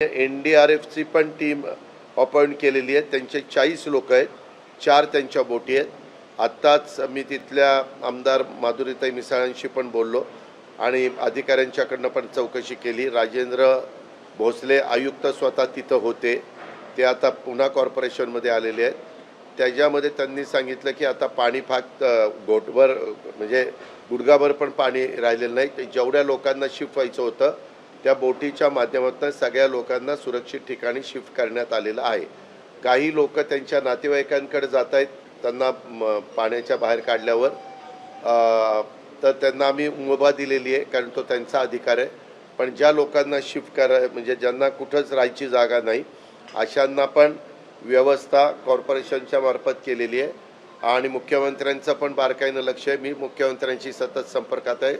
N D R एफची पण team appoint केलेली आहे त्यांचे चाळीस लोक आहेत. चार त्यांच्या बोटी आहेत. आत्ताच मी तिथल्या आमदार माधुरीताई मिसाळांशी पण बोललो आणि अधिकाऱ्यांच्याकडनं पण चौकशी केली. राजेंद्र भोसले आयुक्त स्वतः तिथं होते. ते आता पुन्हा कॉर्पोरेशनमध्ये आलेले आहेत. त्याच्यामध्ये त्यांनी सांगितलं की आता पाणी फाक घोटभर म्हणजे गुडघाभर पण पाणी राहिलेलं नाही. जेवढ्या लोकांना शिफ्ट व्हायचं होतं त्या बोटीच्या माध्यमातून सगळ्या लोकांना सुरक्षित ठिकाणी शिफ्ट करण्यात आलेलं आहे. काही लोक त्यांच्या नातेवाईकांकडे जात आहेत त्यांना म, पाण्याच्या बाहेर काढल्यावर. तर त्यांना आम्ही मुभा दिलेली आहे कारण तो त्यांचा अधिकार आहे. पण ज्या लोकांना शिफ्ट करा म्हणजे ज्यांना कुठंच राहायची जागा नाही अशांना पण व्यवस्था कॉर्पोरेशनच्या मार्फत केलेली आहे. आणि मुख्यमंत्र्यांचं पण बारकाईनं लक्ष आहे. मी मुख्यमंत्र्यांशी सतत संपर्कात आहे.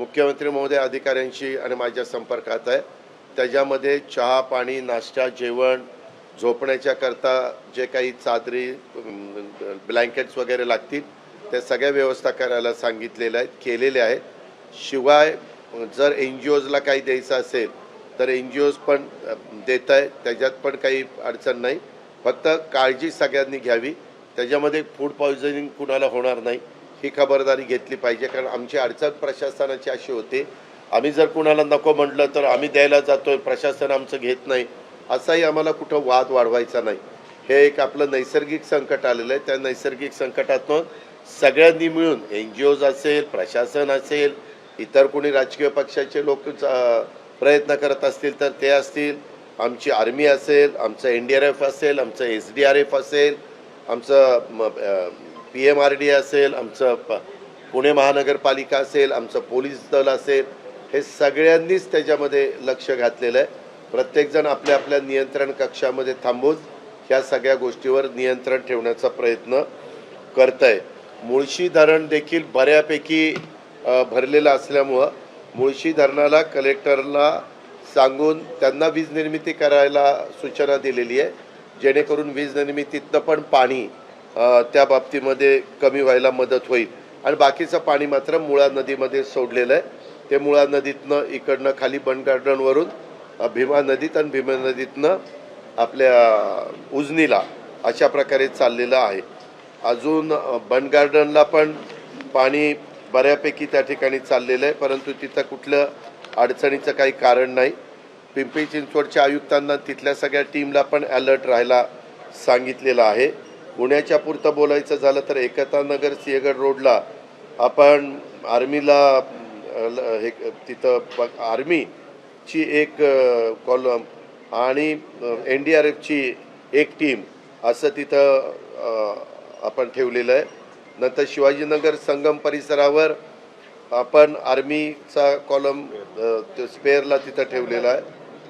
मुख्यमंत्री महोदय अधिकाऱ्यांशी आणि माझ्या संपर्कात आहे. त्याच्यामध्ये चहा पाणी नाश्ता जेवण झोपण्याच्या करता जे काही चादरी ब्लँकेट्स वगैरे लागतील त्या सगळ्या व्यवस्था करायला सांगितलेल्या आहेत केलेल्या आहेत. शिवाय जर एन जी ओजला काही द्यायचं असेल तर एन जी ओज पण देत आहे. त्याच्यात पण काही अडचण नाही. फक्त काळजी सगळ्यांनी घ्यावी. त्याच्यामध्ये फूड पॉयझनिंग कुणाला होणार नाही. ही खबरदारी घेतली पाहिजे कारण आमची अडचण प्रशासनाची अशी होती. आम्ही जर कुणाला नको म्हटलं तर आम्ही द्यायला जातोय प्रशासन आमचं घेत नाही. असाही आम्हाला कुठं वाद वाढवायचा नाही. हे एक आपलं नैसर्गिक संकट आलेलं आहे. त्या नैसर्गिक संकटातून सगळ्यांनी मिळून एन जी ओज असेल प्रशासन असेल इतर कोणी राजकीय पक्षाचे लोक प्रयत्न करत असतील तर ते असतील. आमची आर्मी असेल आमचं एन डी आर एफ असेल आमचं एस डी आर एफ असेल आमचं पी एम आर डी असेल आमचं प पुणे महानगरपालिका असेल आमचं पोलीस दल असेल हे सगळ्यांनीच त्याच्यामध्ये लक्ष घातलेलं आहे. प्रत्येकजण आपल्या आपल्या नियंत्रण कक्षामध्ये थांबून ह्या सगळ्या गोष्टीवर नियंत्रण ठेवण्याचा प्रयत्न करत आहे मुळशी धरण देखील बऱ्यापैकी भरलेलं असल्यामुळं मुळशी धरणाला कलेक्टरला सांगून त्यांना वीज निर्मिती करायला सूचना दिलेली आहे. जेणेकरून वीज निर्मितीतनं पण पाणी त्या बाबतीमध्ये कमी व्हायला मदत होईल. आणि बाकीचं पाणी मात्र मुळा नदीमध्ये सोडलेलं आहे. ते मुळा नदीतनं इकडनं खाली बन गार्डनवरून भीमा नदीत आणि भीमा नदीतनं आपल्या उजनीला अशा प्रकारे चाललेलं आहे. अजून अ, बन गार्डनला पण पाणी बऱ्यापैकी त्या ठिकाणी चाललेलं आहे परंतु तिथं कुठलं अडचणीचं काही कारण नाही. पिंपरी चिंचवडच्या आयुक्तांना तिथल्या सगळ्या टीमला पण अलर्ट राहायला सांगितलेलं आहे. पुण्याच्या पुरतं बोलायचं झालं तर एकतानगर सिंहगड रोडला आपण आर्मीला ल- हे तिथं आर्मीची एक कॉलम आणि एन डी आर एफची एक टीम असं तिथं आपण ठेवलेलं आहे. नंतर शिवाजीनगर संगम परिसरावर आपण आर्मीचा कॉलम स्पेअरला तिथं ठेवलेला आहे.